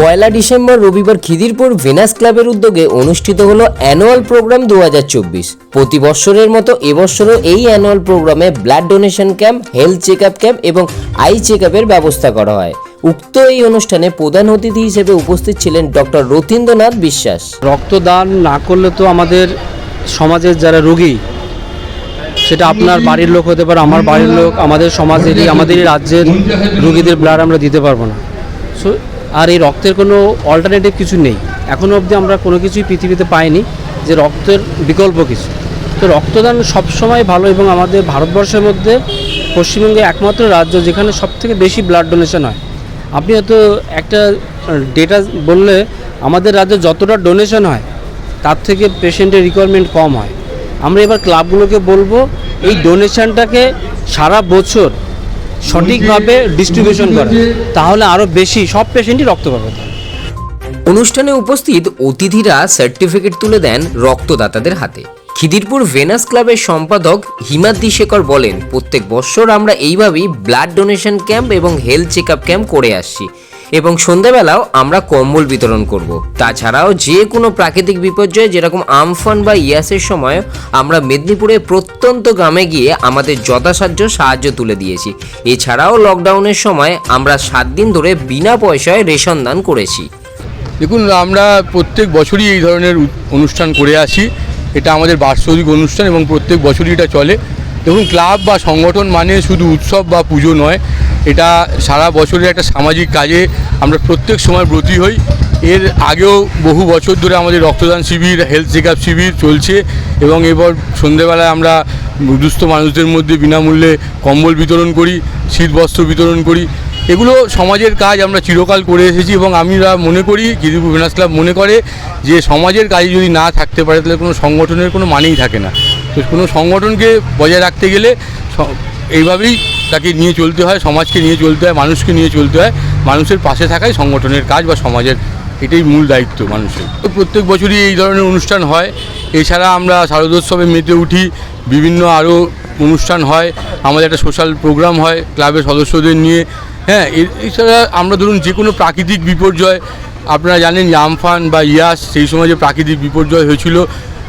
পয়লা December রবিবার Khidirpur venous ক্লাবের উদ্যোগে অনুষ্ঠিত হলো অ্যানুয়াল প্রোগ্রাম দু হাজার চব্বিশ। প্রতি বছরের মতো এবছরও এই অ্যানুয়াল প্রোগ্রামে blood donation camp, health check camp এবং আই চেক ব্যবস্থা করা হয়। উক্ত এই অনুষ্ঠানে প্রধান অতিথি হিসেবে উপস্থিত ছিলেন ডক্টর রথীন্দ্রনাথ বিশ্বাস। রক্তদান না করলে তো আমাদের সমাজের যারা রোগী, সেটা আপনার বাড়ির লোক হতে পারে, আমার বাড়ির লোক, আমাদের সমাজেরই, আমাদেরই রাজ্যের রোগীদের ব্লাড আমরা দিতে পারব না। সো আর এই রক্তের কোনো অল্টারনেটিভ কিছু নেই। এখনও অবধি আমরা কোনো কিছুই পৃথিবীতে পাইনি যে রক্তের বিকল্প কিছু। তো রক্তদান সবসময় ভালো এবং আমাদের ভারতবর্ষের মধ্যে পশ্চিমবঙ্গে একমাত্র রাজ্য যেখানে সবথেকে বেশি ব্লাড ডোনেশন হয়। আপনি হয়তো একটা ডেটা বললে আমাদের রাজ্যে যতটা ডোনেশন হয়, তার থেকে পেশেন্টের রিকোয়ারমেন্ট কম হয়। আমরা এবার ক্লাবগুলোকে বলব, এই ডোনেশনটাকে সারা বছর সঠিকভাবে ডিস্ট্রিবিউশন করে। তাহলে আরও বেশি, সব পেশেন্টই রক্ত পাবে। অনুষ্ঠানে উপস্থিত অতিথিরা সার্টিফিকেট তুলে দেন রক্তদাতাদের হাতে। খিদিরপুর ভেনাস ক্লাবের সম্পাদক হিমাদ্রি শেখর বলেন, প্রত্যেক বছর আমরা এইভাবেই ব্লাড ডোনেশন ক্যাম্প এবং হেলথ চেক ক্যাম্প করে আসছি। এবং সন্ধ্যাবেলাও আমরা কম্বল বিতরণ করব। তাছাড়াও যে কোনো প্রাকৃতিক বিপর্যয়, যেরকম আমফান বা ইয়াসের সময়, আমরা মেদিনীপুরে প্রত্যন্ত গ্রামে গিয়ে আমাদের যথাসাধ্য সাহায্য তুলে দিয়েছি। এছাড়াও লকডাউনের সময় আমরা সাত দিন ধরে বিনা পয়সায় রেশন দান করেছি। দেখুন, আমরা প্রত্যেক বছরই এই ধরনের অনুষ্ঠান করে আসি। এটা আমাদের বার্ষিক অনুষ্ঠান এবং প্রত্যেক বছরই এটা চলে। দেখুন, ক্লাব বা সংগঠন মানে শুধু উৎসব বা পুজো নয়। এটা সারা বছরের একটা সামাজিক কাজে আমরা প্রত্যেক সময় ব্রতী হই। এর আগেও বহু বছর ধরে আমাদের রক্তদান শিবির হেলথ চেক শিবির চলছে এবং এবার সন্ধেবেলায় আমরা দুস্থ মানুষদের মধ্যে বিনামূল্যে কম্বল বিতরণ করি শীত বস্ত্র বিতরণ করি। এগুলো সমাজের কাজ, আমরা চিরকাল করে এসেছি এবং আমরা মনে করি কিদিপুর ভেনাস ক্লাব মনে করে যে সমাজের কাজে যদি না থাকতে পারে, তাহলে কোনো সংগঠনের কোনো মানেই থাকে না। তো কোনো সংগঠনকে বজায় রাখতে গেলে এইভাবেই তাকে নিয়ে চলতে হয়, সমাজকে নিয়ে চলতে হয়, মানুষকে নিয়ে চলতে হয়। মানুষের পাশে থাকাই সংগঠনের কাজ বা সমাজের এটাই মূল দায়িত্ব মানুষের। তো প্রত্যেক বছরই এই ধরনের অনুষ্ঠান হয়। এছাড়া আমরা শারদোৎসবে মেতে উঠি, বিভিন্ন আরও অনুষ্ঠান হয়। আমাদের একটা সোশ্যাল প্রোগ্রাম হয় ক্লাবের সদস্যদের নিয়ে। হ্যাঁ এছাড়া আমরা ধরুন যে কোনো প্রাকৃতিক বিপর্যয়, আপনারা জানেন আমফান বা ইয়াস, সেই সময় যে প্রাকৃতিক বিপর্যয় হয়েছিল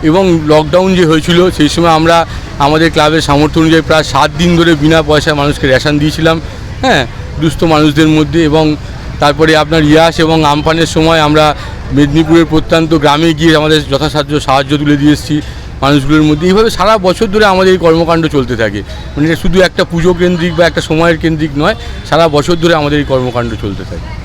এবং লকডাউন যে হয়েছিল, সেই সময় আমরা আমাদের ক্লাবের সামর্থ্য অনুযায়ী প্রায় সাত দিন ধরে বিনা পয়সায় মানুষকে রেশন দিয়েছিলাম হ্যাঁ দুস্থ মানুষদের মধ্যে এবং তারপরে আপনার ইয়াস এবং আমফানের সময় আমরা মেদিনীপুরের প্রত্যন্ত গ্রামে গিয়ে আমাদের যথাসাধ্য সাহায্য তুলে দিয়ে এসেছি মানুষগুলোর মধ্যে। এইভাবে সারা বছর ধরে আমাদের এই কর্মকাণ্ড চলতে থাকে। মানে শুধু একটা পুজো কেন্দ্রিক বা একটা সময়ের কেন্দ্রিক নয়, সারা বছর ধরে আমাদের এই কর্মকাণ্ড চলতে থাকে।